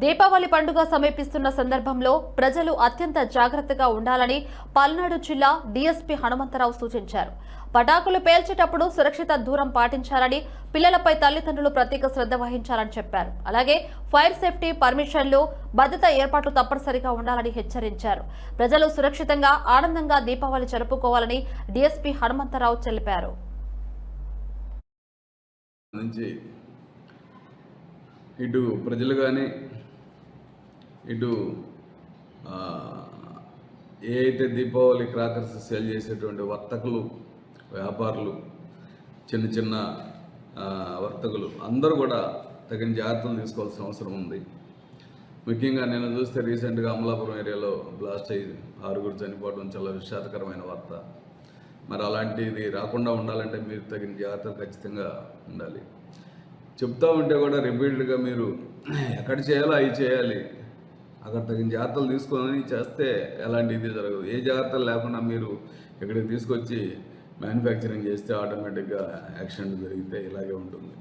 దీపావళి పండుగ సమీపిస్తున్న సందర్భంలో ప్రజలు అత్యంత జాగ్రత్తగా ఉండాలని పల్నాడు జిల్లా డీఎస్పీ హనుమంతరావు సూచించారు. పటాకులు పేల్చేటప్పుడు సురక్షిత దూరం పాటించాలని పిల్లలపై తల్లిదండ్రులు ప్రత్యేక శ్రద్ధ వహించాలని చెప్పారు. అలాగే ఫైర్ సేఫ్టీ పర్మిషన్లు భద్రత ఏర్పాట్లు తప్పనిసరిగా ఉండాలని హెచ్చరించారు. ప్రజలు సురక్షితంగా ఆనందంగా దీపావళి జరుపుకోవాలని డీఎస్పీ హనుమంతరావు తెలిపారు. ఇటు ప్రజలు కానీ ఇటు ఏ అయితే దీపావళి క్రాకర్స్ సేల్ చేసేటువంటి వర్తకులు వ్యాపారులు చిన్న చిన్న వర్తకులు అందరూ కూడా తగిన జాగ్రత్తలు తీసుకోవాల్సిన అవసరం ఉంది. ముఖ్యంగా నేను చూస్తే రీసెంట్గా అమలాపురం ఏరియాలో బ్లాస్ట్ అయ్యి ఆరుగురు చనిపోవడం చాలా విషాదకరమైన వార్త. మరి అలాంటిది రాకుండా ఉండాలంటే మీరు తగిన జాగ్రత్తలు ఖచ్చితంగా ఉండాలి. చెప్తా ఉంటే కూడా రిపీటెడ్గా మీరు ఎక్కడ చేయాలో అవి చేయాలి. అక్కడ తగిన జాగ్రత్తలు తీసుకొని చేస్తే ఎలాంటి ఇది జరగదు. ఏ జాగ్రత్తలు లేకుండా మీరు ఇక్కడికి తీసుకొచ్చి మ్యానుఫ్యాక్చరింగ్ చేస్తే ఆటోమేటిక్గా యాక్సిడెంట్ జరిగితే ఇలాగే ఉంటుంది.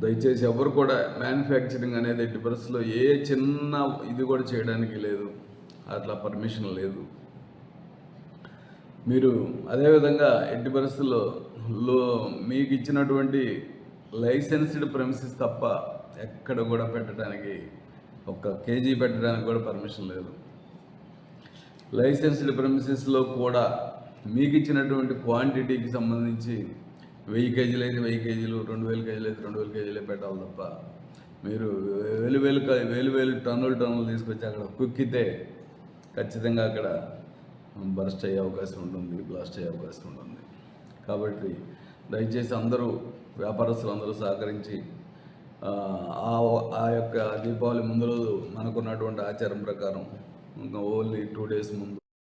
దయచేసి ఎవరు కూడా మ్యానుఫ్యాక్చరింగ్ అనేది ఎట్టి పరిస్థితుల్లో ఏ చిన్న ఇది కూడా చేయడానికి లేదు. అట్లా పర్మిషన్ లేదు. మీరు అదేవిధంగా ఎట్టి పరిస్థితుల్లో లో మీకు ఇచ్చినటువంటి లైసెన్స్డ్ ప్రెమిసెస్ తప్ప ఎక్కడ కూడా పెట్టడానికి ఒక కేజీ పెట్టడానికి కూడా పర్మిషన్ లేదు. లైసెన్స్డ్ ప్రమిసెస్లో కూడా మీకు ఇచ్చినటువంటి క్వాంటిటీకి సంబంధించి వెయ్యి కేజీలు అయితే వెయ్యి కేజీలు రెండు వేల కేజీలు అయితే రెండు వేల కేజీలే పెట్టాలి తప్ప మీరు వేలు వేలు వేలు వేలు టన్నులు టన్నులు తీసుకొచ్చి అక్కడ కుక్కితే ఖచ్చితంగా అక్కడ బరస్ట్ అయ్యే అవకాశం ఉంటుంది బ్లాస్ట్ అయ్యే అవకాశం ఉంటుంది. కాబట్టి దయచేసి అందరూ వ్యాపారస్తులు అందరూ సహకరించి ఆ, ఆ యొక్క దీపావళి ముందు రోజు మనకున్నటువంటి ఆచారం ప్రకారం ఇంకా ఓన్లీ టూ డేస్ ముందు